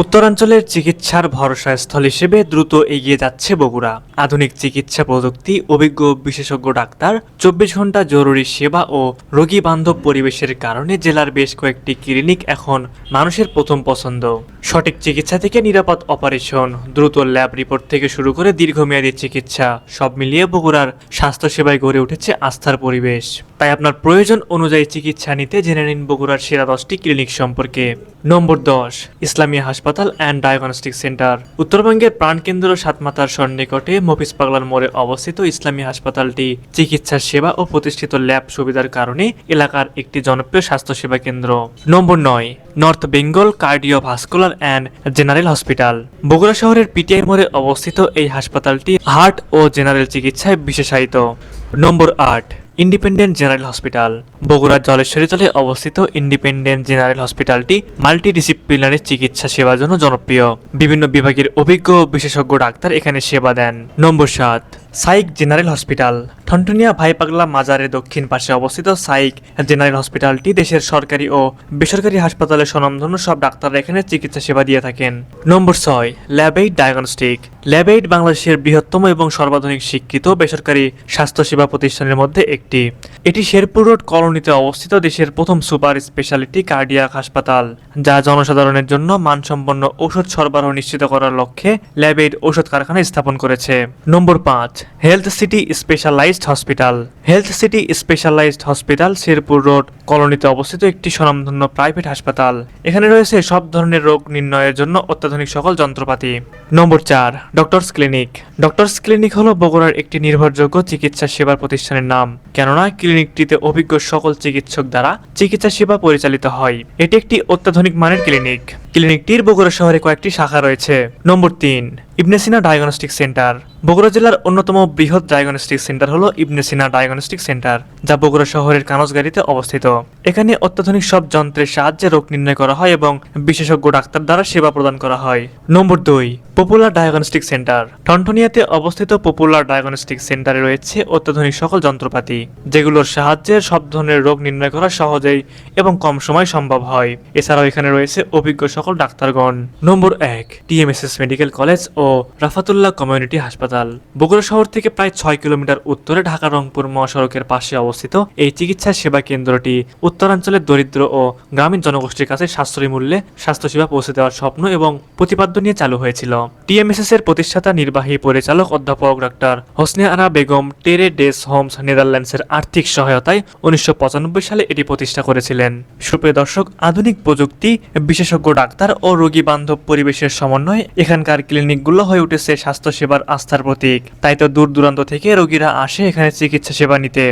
উত্তরাঞ্চলের চিকিৎসার ভরসাস্থল হিসেবে দ্রুত এগিয়ে যাচ্ছে বগুড়া। আধুনিক চিকিৎসা প্রযুক্তি, অভিজ্ঞ বিশেষজ্ঞ ডাক্তার, চব্বিশ ঘণ্টা জরুরি সেবা ও রোগী বান্ধব পরিবেশের কারণে জেলার বেশ কয়েকটি ক্লিনিক এখন মানুষের প্রথম পছন্দ। সঠিক চিকিৎসা থেকে নিরাপদ অপারেশন, দ্রুত ল্যাব রিপোর্ট থেকে শুরু করে দীর্ঘমেয়াদী চিকিৎসা, সব মিলিয়ে বগুড়ার স্বাস্থ্যসেবায় গড়ে উঠেছে আস্থার পরিবেশ। তাই আপনার প্রয়োজন অনুযায়ী চিকিৎসা নিতে জেনে নিন বগুড়ার সেরা দশটি ক্লিনিক সম্পর্কে। নম্বর দশ, ইসলামী হাসপাতাল অ্যান্ড ডায়াগনস্টিক সেন্টার। উত্তরবঙ্গের প্রাণকেন্দ্র সাতমাতার সন্নিকটে মফিজ পাগলার মোড়ে অবস্থিত ইসলামী হাসপাতালটি চিকিৎসা সেবা ও প্রতিষ্ঠিত ল্যাব সুবিধার কারণে এলাকার একটি জনপ্রিয় স্বাস্থ্যসেবা কেন্দ্র। নম্বর নয়, north Bengal cardiovascular and general hospital. Bogura শহরের পিটিআই মোড়ে অবস্থিত এই হাসপাতালটি হার্ট ও জেনারেল চিকিৎসায় বিশেষায়িত। নম্বর আট ইন্ডিপেন্ডেন্ট জেনারেল হসপিটাল। বগুড়ার জলেশ্বরী তলে অবস্থিত ইন্ডিপেন্ডেন্ট জেনারেল হসপিটালটি মাল্টি ডিসিপ্লিনারি চিকিৎসা সেবার জন্য জনপ্রিয়। বিভিন্ন বিভাগের অভিজ্ঞ বিশেষজ্ঞ ডাক্তার এখানে সেবা দেন। নম্বর সাত psych general hospital. Thanthania Bhaipagla মাজারের দক্ষিণ পাশে অবস্থিত সাইক জেনারেল হসপিটালটি দেশের সরকারি ও বেসরকারি হাসপাতালে স্বনামধন্য সব ডাক্তাররা এখানে চিকিৎসা সেবা দিয়ে থাকেন। নম্বর ছয়, ল্যাবেইড ডায়াগনস্টিক। ল্যাবেইড বাংলাদেশের বৃহত্তম এবং সর্বাধুনিক শিক্ষিত বেসরকারি স্বাস্থ্যসেবা প্রতিষ্ঠানের মধ্যে একটি। এটি শেরপুর রোড কলোনিতে অবস্থিত দেশের প্রথম সুপার স্পেশালিটি কার্ডিয়াক হাসপাতাল, যা জনসাধারণের জন্য মানসম্পন্ন ঔষধ সরবরাহ নিশ্চিত করার লক্ষ্যে ল্যাবেইড ঔষধ কারখানা স্থাপন করেছে। নম্বর পাঁচ, health city specialised hospital. Health city specialised hospital Sherpur road কলোনিতে অবস্থিত একটি স্বনামধন্য প্রাইভেট হাসপাতাল। এখানে রয়েছে সব ধরনের রোগ নির্ণয়ের জন্য অত্যাধুনিক সকল যন্ত্রপাতি। নম্বর চার ডক্টরস ক্লিনিক ডক্টরস ক্লিনিক হলো বগুড়ার একটি নির্ভরযোগ্য চিকিৎসা সেবা প্রতিষ্ঠানের নাম। কেননা ক্লিনিকটিতে অভিজ্ঞ সকল চিকিৎসক দ্বারা চিকিৎসা সেবা পরিচালিত হয়। এটি একটি অত্যাধুনিক মানের ক্লিনিক ক্লিনিকটির বগুড়া শহরে কয়েকটি শাখা রয়েছে। নম্বর তিন ইবনে সিনা ডায়াগনস্টিক সেন্টার। বগুড়া জেলার অন্যতম বৃহৎ ডায়াগনস্টিক সেন্টার হলো ইবনে সিনা ডায়াগনস্টিক সেন্টার, যা বগুড়া শহরের কানজগাড়িতে অবস্থিত। এখানে অত্যাধুনিক সব যন্ত্রের সাহায্যে রোগ নির্ণয় করা হয় এবং বিশেষজ্ঞ ডাক্তার দ্বারা সেবা প্রদান করা হয়। নম্বর দুই, পপুলার ডায়াগনস্টিক সেন্টার। টনটনিয়াতে অবস্থিত পপুলার ডায়াগনস্টিক সেন্টারে রয়েছে অত্যাধুনিক সকল যন্ত্রপাতি, যেগুলোর সাহায্যে সব ধরনের রোগ নির্ণয় করা সহজেই এবং কম সময় সম্ভব হয়। এছাড়াও এখানে রয়েছে অভিজ্ঞ সকল ডাক্তারগণ। নম্বর এক, টিএমএসএস মেডিকেল কলেজ ও রাফাতুল্লাহ কমিউনিটি হাসপাতাল। বগুড়া শহর থেকে প্রায় ছয় কিলোমিটার উত্তরে ঢাকা রংপুর মহাসড়কের পাশে অবস্থিত এই চিকিৎসা সেবা কেন্দ্রটি উত্তরাঞ্চলের দরিদ্র ও গ্রামীণ জনগোষ্ঠীর কাছে সাশ্রয়ী মূল্যে স্বাস্থ্যসেবা পৌঁছে দেওয়ার স্বপ্ন এবং প্রতিপাদ্য নিয়ে চালু হয়েছিল। টিএমএসএস এর প্রতিষ্ঠাতা, নির্বাহী পরিচালক অধ্যাপক doctor Hosne Ara Begum Terre des Hommes নেদারল্যান্ডসের আর্থিক সহায়তায় উনিশশো পঁচানব্বই সালে এটি প্রতিষ্ঠা করেছিলেন। সুপ্রিয় দর্শক, আধুনিক প্রযুক্তি বিশেষজ্ঞ ডাক্তার ও রোগী বান্ধব পরিবেশের সমন্বয় এখানকার ক্লিনিকগুলো হয়ে উঠেছে স্বাস্থ্যসেবার আস্থার প্রতীক। তাই তো দূর দূরান্ত থেকে রোগীরা আসে এখানে চিকিৎসা সেবা নিতে।